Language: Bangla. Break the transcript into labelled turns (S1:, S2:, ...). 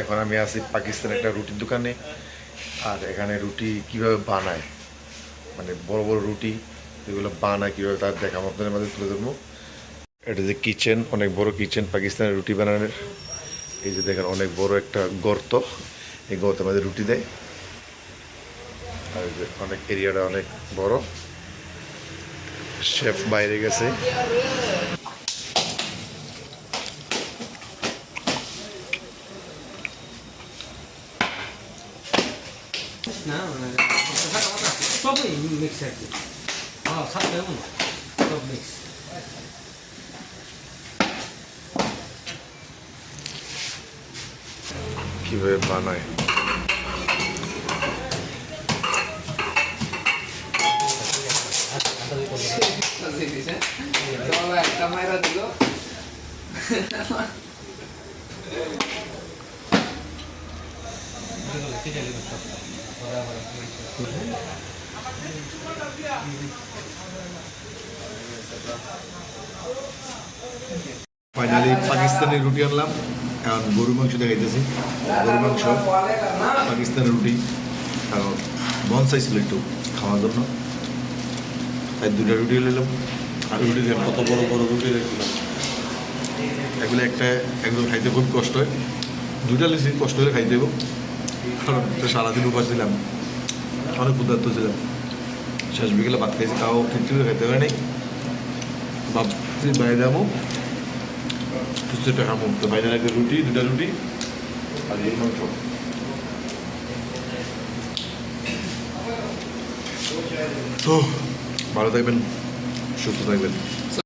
S1: এখন আমি আছি পাকিস্তানের একটা রুটির দোকানে, আর এখানে রুটি কীভাবে বানায়? মানে বড় বড় রুটি, এগুলো বানায় কীভাবে তার দেখাম আপনাদের মাঝে তুলে ধরবো। এটা যে কিচেন, অনেক বড় কিচেন পাকিস্তানের রুটি বানানোর। এই যে দেখেন, অনেক বড় একটা গর্ত, এই গর্তের মধ্যে রুটি দেয়। আর যে অনেক এরিয়াটা অনেক বড়। শেফ বাইরে গেছে।
S2: না মানে সবই মিক্স আর কি। হ্যাঁ সব এমন। সব মিক্স
S1: কীভাবে বানায়?
S3: একটা মাইরা দিল।
S1: ফাইনালি পাকিস্তানি রুটি আনলাম। এখন গরু মাংস দেখাইতেছি। গরু মাংস পাকিস্তানের রুটি কারণ মন চাইছিল একটু খাওয়ার জন্য। তাই দুটা রুটি নিলাম আর রুটি কত বড় বড় রুটি এগুলো একটা একদম খাইতে খুব কষ্ট হয়। দুইটা লিসি কষ্ট হলে খাইতে দেবো সারাদিন উপাস ছিলাম। অনেক ক্ষুধার্ত ছিলাম। শেষ বিকেলে ভাত খাইছি, তাও ঠিক খাইতে হয় নাই। ভাবছি বাইরে যাব। কিছু টাকা মুক্ত। বাইরের একটা রুটি, দুটা রুটি আর এই মাংস। তো, ভালো থাকবেন, সুস্থ থাকবেন।